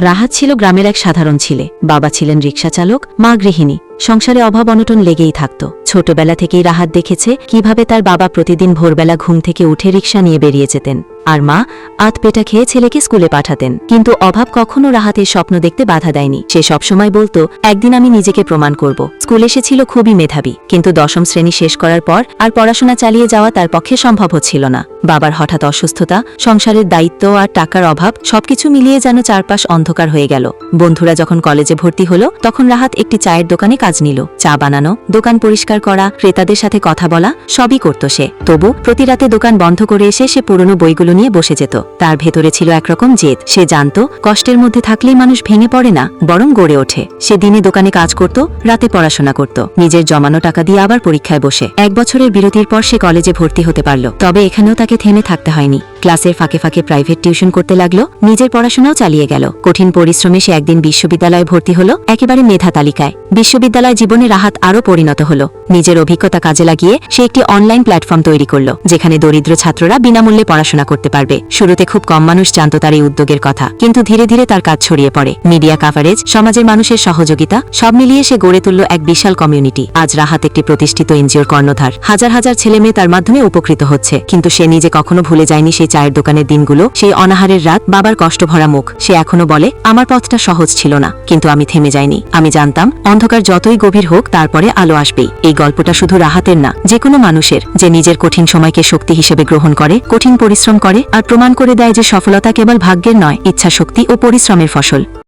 রাহাত ছিল গ্রামের এক সাধারণ ছেলে। বাবা ছিলেন রিক্সা চালক মা গৃহিণী। সংসারে অভাব অনটন লেগেই থাকত। ছোটবেলা থেকেই রাহাত দেখেছে কীভাবে তার বাবা প্রতিদিন ভোরবেলা ঘুম থেকে উঠে রিক্সা নিয়ে বেরিয়ে যেতেন। আর মা আত পেটা খেয়ে ছেলেকে স্কুলে পাঠাতেন। কিন্তু অভাব কখনো রাহাতের স্বপ্ন দেখতে বাধা দেয়নি। সে সবসময় বলতো, একদিন আমি নিজেকে প্রমাণ করব। স্কুলে সে ছিল খুবই মেধাবী, কিন্তু দশম শ্রেণি শেষ করার পর আর পড়াশোনা চালিয়ে যাওয়া তার পক্ষে সম্ভব হচ্ছিল না। বাবার হঠাৎ অসুস্থতা, সংসারের দায়িত্ব আর টাকার অভাব সবকিছু মিলিয়ে যেন চারপাশ অন্ধকার হয়ে গেল। বন্ধুরা যখন কলেজে ভর্তি হলো, তখন রাহাত একটি চায়ের দোকানে কাজ নিল, চা বানানো, দোকান পরিষ্কার করা, ক্রেতাদের সাথে কথা বলা, সবই করত সে। তবু প্রতি রাতে দোকান বন্ধ করে এসে সে পুরনো বইগুলো নিয়ে বসে যেত। তার ভেতরে ছিল একরকম জেদ। সে জানত, কষ্টের মধ্যে থাকলেই মানুষ ভেঙে পড়ে না, বরং গড়ে ওঠে। সে দিনে দোকানে কাজ করত, রাতে পড়াশোনা করত। নিজের জমানো টাকা দিয়ে আবার পরীক্ষায় বসে। এক বছরের বিরতির পর সে কলেজে ভর্তি হতে পারল। তবে এখানেও তাকে থেমে থাকতে হয়নি। ক্লাসের ফাঁকে ফাঁকে প্রাইভেট টিউশন করতে লাগল, নিজের পড়াশোনাও চালিয়ে গেল। কঠিন পরিশ্রমে সে একদিন বিশ্ববিদ্যালয়ে ভর্তি হলো, একেবারে মেধা তালিকায়। বিশ্ববিদ্যালয় জীবনে রাহাত আরও পরিণত হল। নিজের অভিজ্ঞতা কাজে লাগিয়ে সে একটি অনলাইন প্ল্যাটফর্ম তৈরি করল, যেখানে দরিদ্র ছাত্ররা বিনামূল্যে পড়াশোনা করতে পারবে। শুরুতে খুব কম মানুষ জানত তার এই উদ্যোগের কথা, কিন্তু ধীরে ধীরে তার কাজ ছড়িয়ে পড়ে। মিডিয়া কাভারেজ, সমাজের মানুষের সহযোগিতা, সব মিলিয়ে সে গড়ে তুলল এক বিশাল কমিউনিটি। আজ রাহাত একটি প্রতিষ্ঠিত এনজিওর কর্ণধার। হাজার হাজার ছেলে মেয়ে তার মাধ্যমে উপকৃত হচ্ছে, কিন্তু সে নিজে কখনো ভুলে যায়নি সেই চায়ের দোকানের দিনগুলো, সেই অনাহারের রাত বাবার কষ্ট ভরা মুখ। সে এখনও বলে, আমার পথটা সহজ ছিল না, কিন্তু আমি থেমে যাইনি। আমি জানতাম, অন্ধকার যতই গভীর হোক, তারপরে আলো আসবেই। এই গল্পটা শুধু রাহাতের না যে কোনো মানুষের। যে নিজের কঠিন সময়কে শক্তি হিসেবে গ্রহণ করে, কঠিন পরিশ্রম করে, আর প্রমাণ করে দেয় যে সফলতা কেবল ভাগ্যের নয়, ইচ্ছাশক্তি ও পরিশ্রমের ফসল।